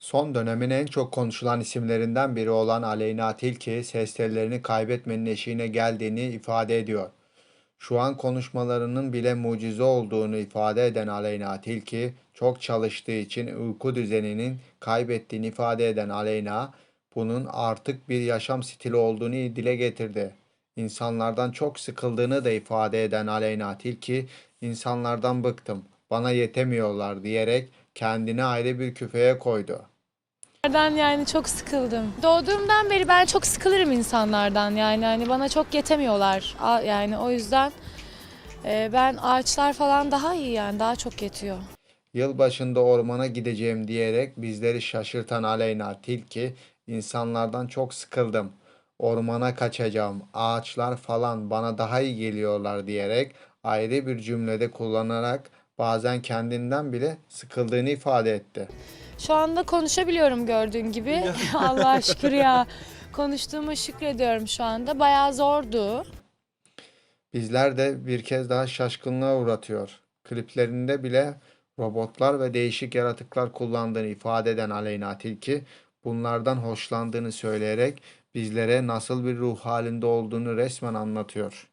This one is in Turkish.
Son dönemin en çok konuşulan isimlerinden biri olan Aleyna Tilki, ses tellerini kaybetmenin eşiğine geldiğini ifade ediyor. Şu an konuşmalarının bile mucize olduğunu ifade eden Aleyna Tilki, çok çalıştığı için uyku düzeninin kaybettiğini ifade eden Aleyna, bunun artık bir yaşam stili olduğunu dile getirdi. İnsanlardan çok sıkıldığını da ifade eden Aleyna Tilki, insanlardan bıktım, bana yetemiyorlar diyerek kendini ayrı bir küfeye koydu. İnsanlardan yani çok sıkıldım. Doğduğumdan beri ben çok sıkılırım insanlardan yani hani bana çok yetemiyorlar. A- Yani o yüzden e, ben ağaçlar falan daha iyi yani daha çok yetiyor. Yılbaşında ormana gideceğim diyerek bizleri şaşırtan Aleyna Tilki, insanlardan çok sıkıldım. Ormana kaçacağım, ağaçlar falan bana daha iyi geliyorlar diyerek ayrı bir cümlede kullanarak bazen kendinden bile sıkıldığını ifade etti. Şu anda konuşabiliyorum gördüğün gibi. Allah'a şükür ya. Konuştuğuma şükrediyorum şu anda. Bayağı zordu. Bizler de bir kez daha şaşkınlığa uğratıyor. Kliplerinde bile robotlar ve değişik yaratıklar kullandığını ifade eden Aleyna Tilki, bunlardan hoşlandığını söyleyerek bizlere nasıl bir ruh halinde olduğunu resmen anlatıyor.